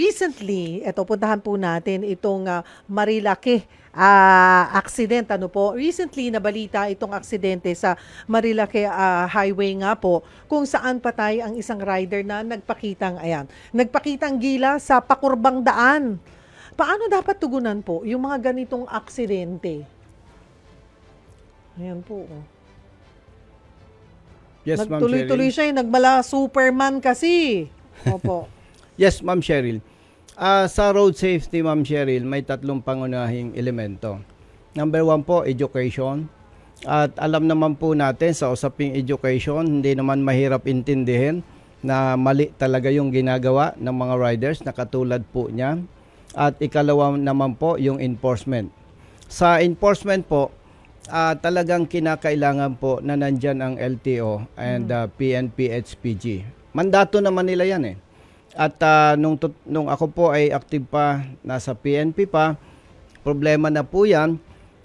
recently, eto puntahan po natin itong ah, Marilaki ah, accident. Ano po? Recently nabalita itong aksidente sa Marilaki ah, Highway nga po kung saan patay ang isang rider na nagpakitang ayan, nagpakitang gila sa pakurbang daan. Paano dapat tugunan po yung mga ganitong aksidente? Ayan po. oh. Yes, Ma'am Cheryl. Nagtuloy-tuloy siya, eh, nagmala Superman kasi. Opo. Yes, Ma'am Cheryl. Ah, sa road safety, Ma'am Cheryl, may tatlong pangunahing elemento. Number one po, education. At alam naman po natin sa usaping education, hindi naman mahirap intindihin na mali talaga yung ginagawa ng mga riders na katulad po niya. At ikalawa naman po, yung enforcement. Sa enforcement po, ah, talagang kinakailangan po na nandyan ang LTO and ah, PNP HPG. Mandato naman nila yan eh. At ah, nung, tut- nung ako po ay active pa, nasa PNP pa, problema na po yan.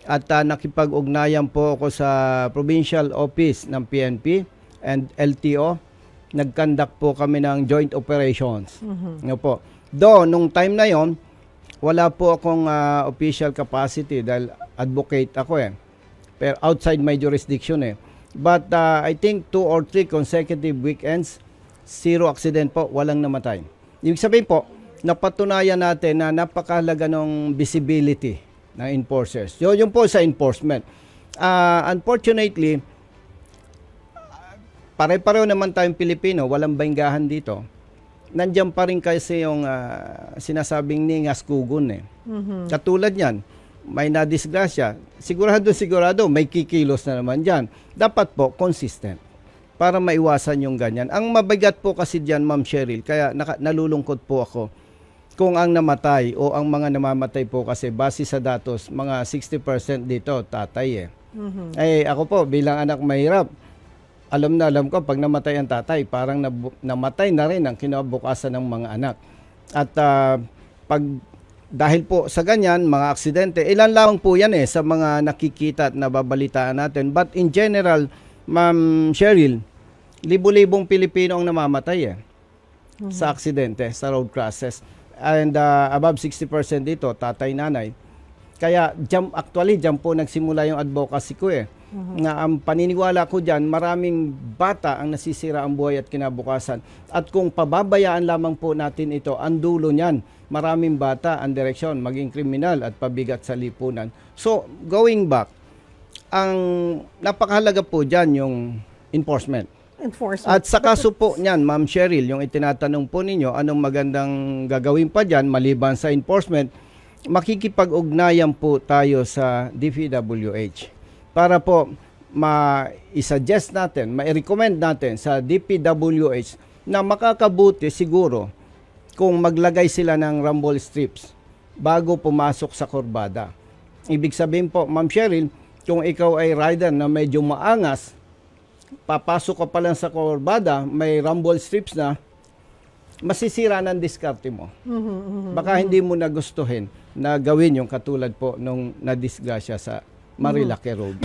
At ah, nakipag-ugnayan po ako sa provincial office ng PNP and LTO. Nag-conduct po kami ng joint operations. Ano po. Do, nung time na yon, wala po akong ah, official capacity dahil advocate ako eh. Pero outside my jurisdiction eh. But uh, I think two or three consecutive weekends, zero accident po, walang namatay. Ibig sabihin po, napatunayan natin na napakahalaga ng visibility ng enforcers. Yun, yun po sa enforcement. Uh, unfortunately, pare-pareho naman tayong Pilipino, walang bainggahan dito. Nandiyan pa rin kasi yung ah, sinasabing ningas kugon eh. Katulad yan, may nadisgrasya, sigurado sigurado may kikilos na naman dyan. Dapat po consistent para maiwasan yung ganyan. Ang mabigat po kasi dyan, Ma'am Cheryl, kaya naka, nalulungkot po ako kung ang namatay o ang mga namamatay po kasi base sa datos, mga 60% dito tatay eh. Eh ako po bilang anak mahirap, alam na alam ko pag namatay ang tatay, parang nabu- namatay na rin ang kinabukasan ng mga anak. At ah, pag dahil po sa ganyan, mga aksidente, ilan lamang po yan eh sa mga nakikita at nababalitaan natin. But in general, Ma'am Cheryl, libo-libong Pilipino ang namamatay eh sa aksidente, sa road crashes. And ah, above 60% dito, tatay-nanay. Kaya jam, actually, dyan po nagsimula yung advocacy ko eh. Na ang paniniwala ko dyan, maraming bata ang nasisira ang buhay at kinabukasan. At kung pababayaan lamang po natin ito, ang dulo niyan, maraming bata ang direksyon, maging kriminal at pabigat sa lipunan. So, going back, ang napakahalaga po dyan yung enforcement. Enforcement. At sa kaso po niyan, Ma'am Cheryl, yung itinatanong po ninyo, anong magandang gagawin pa dyan maliban sa enforcement, makikipag-ugnayan po tayo sa DPWH para po ma-suggest natin, ma-recommend natin sa DPWH na makakabuti siguro kung maglagay sila ng rumble strips bago pumasok sa kurbada. Ibig sabihin po, Ma'am Cheryl, kung ikaw ay rider na medyo maangas, papasok ka pa lang sa kurbada, may rumble strips na, masisira ng diskarte mo. Baka hindi mo nagustuhin na gawin yung katulad po nung nadisgrasya sa Marilake Road.